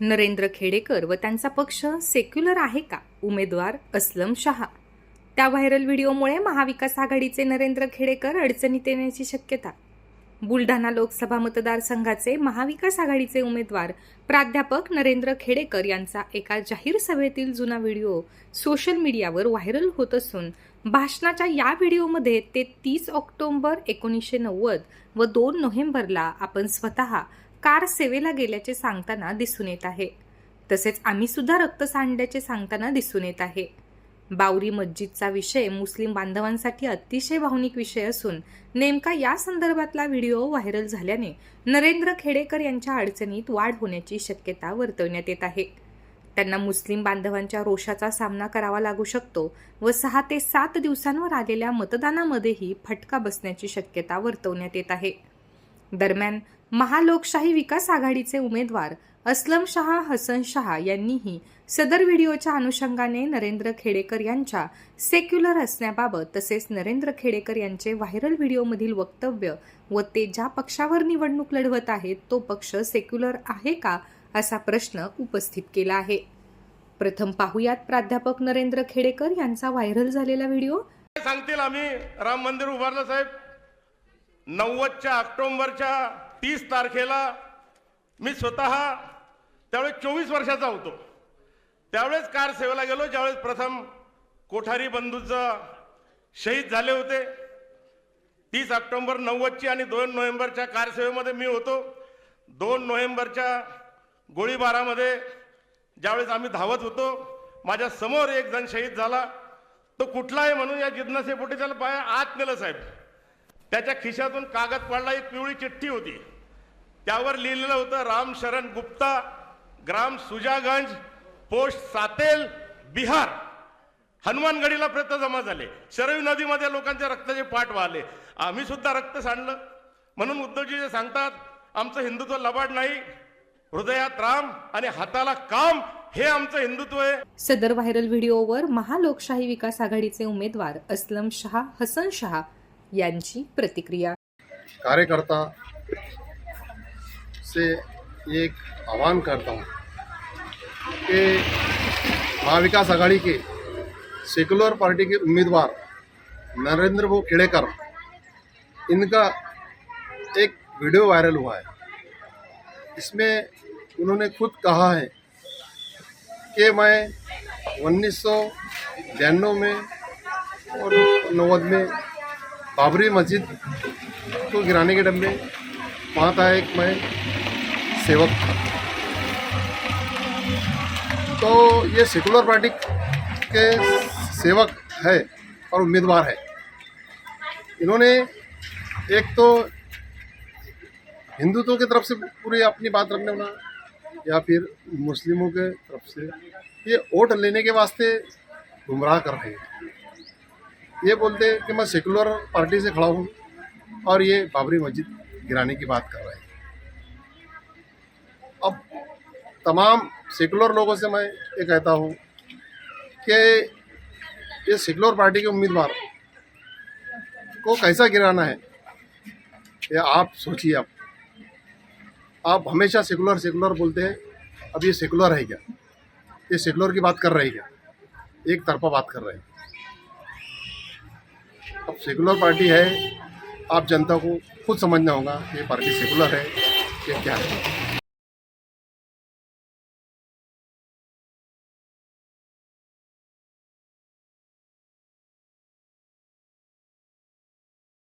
नरेंद्र खेडेकर व त्यांचा पक्ष सेक्युलर आहे का? उमेदवार अस्लम शहा. त्या व्हायरल व्हिडिओमुळे महाविकास आघाडीचे नरेंद्र खेडेकर अडचणीत येण्याची शक्यता. बुलढाणा लोकसभा मतदारसंघाचे महाविकास आघाडीचे उमेदवार प्राध्यापक नरेंद्र खेडेकर यांचा एका जाहीर सभेतील जुना व्हिडिओ सोशल मीडियावर व्हायरल होत असून भाषणाच्या या व्हिडिओमध्ये ते तीस ऑक्टोबर एकोणीसशे नव्वद व दोन नोव्हेंबरला आपण स्वतः कार सेवेला गेल्याचे सांगताना दिसून येत आहे. तसेच आम्ही सुद्धा रक्त सांडल्याचे सांगताना दिसून येत आहे. बावरी मस्जिदचा विषय मुस्लिम बांधवांसाठी अतिशय भावनिक विषय असून नेमका या संदर्भातला व्हिडिओ व्हायरल झाल्याने नरेंद्र खेडेकर यांच्या अडचणीत वाढ होण्याची शक्यता वर्तवण्यात येत आहे. त्यांना मुस्लिम बांधवांच्या रोषाचा सामना करावा लागू शकतो व सहा ते सात दिवसांवर आलेल्या मतदानामध्येही फटका बसण्याची शक्यता वर्तवण्यात येत आहे. दरम्यान महालोकशाही विकास आघाडीचे उमेदवार अस्लम शहा हसन शहा यांनीही सदर व्हिडिओच्या अनुषंगाने नरेंद्र खेडेकर यांच्या सेक्युलर असण्याबाबत तसेच नरेंद्र खेडेकर यांचे व्हायरल व्हिडिओमधील वक्तव्य व ते ज्या पक्षावर निवडणूक लढवत आहेत तो पक्ष सेक्युलर आहे का असा प्रश्न उपस्थित केला आहे. प्रथम पाहुयात प्राध्यापक नरेंद्र खेडेकर यांचा व्हायरल झालेला व्हिडिओ. सांगतील आम्ही. राम मंदिर उभारलं साहेब. नव्वदच्या ऑक्टोंबरच्या तीस तारखेला मी स्वतः त्यावेळेस चोवीस वर्षाचा होतो. त्यावेळेस कार सेवेला गेलो ज्यावेळेस प्रथम कोठारी बंधूचं शहीद झाले होते. तीस ऑक्टोंबर नव्वदची आणि दोन नोव्हेंबरच्या कारसेवेमध्ये मी होतो. दोन नोव्हेंबरच्या गोळीबारामध्ये ज्यावेळेस आम्ही धावत होतो माझ्यासमोर एक जण शहीद झाला. तो कुठला आहे म्हणून या जिज्ञासेपोटी त्याला पाया आत नेलं साहेब. त्याच्या खिशातून कागद पडला एक पिवळी चिठ्ठी होती. त्यावर लिहिलेलं होतं राम शरण गुप्ता ग्राम सुजागंज पोस्ट सातेल बिहार. हनुमानगडीला प्रत जमा झाले. शरयू नदीमध्ये लोकांच्या रक्ताचे पाठ वाहले. आम्ही सुद्धा रक्त सांडलं. म्हणून उद्धवजी जे सांगतात आमचं हिंदुत्व लबाड नाही हृदयात राम आणि हाताला काम हे आमचं हिंदुत्व आहे. सदर व्हायरल व्हिडिओवर महालोकशाही विकास आघाडीचे उमेदवार असलम शहा हसन शहा यांची प्रतिक्रिया. कार्यकर्ता से एक आह्वान करता हूँ कि महाविकास आघाड़ी के सेकुलर पार्टी के उम्मीदवार नरेंद्र भाऊ खेड़ेकर, इनका एक वीडियो वायरल हुआ है। इसमें उन्होंने खुद कहा है कि मैं उन्नीस में और नवद में बाबरी मस्जिद को गिराने के डब्बे वहाँ था एक मैं सेवक। था तो ये सेकुलर पार्टी के सेवक है और उम्मीदवार है। इन्होंने एक तो हिंदुत्व की तरफ़ से पूरी अपनी बात रखने वाला, या फिर मुस्लिमों के तरफ़ से ये वोट लेने के वास्ते गुमराह कर रहे हैं। ये बोलते हैं कि मैं सेकुलर पार्टी से खड़ा हूँ और ये बाबरी मस्जिद गिराने की बात कर रहे हैं। अब तमाम सेकुलर लोगों से मैं ये कहता हूँ कि ये सेकुलर पार्टी के उम्मीदवार को कैसा गिराना है, ये आप सोचिए आप। आप हमेशा सेकुलर सेकुलर बोलते हैं, अब ये सेकुलर है क्या? ये सेकुलर की बात कर रहे हैं क्या? एक तरफा बात कर रहे हैं। सेकुलर पार्टी है आप जनता को खुद समझना होगा कि ये पार्टी सेकुलर है या क्या है।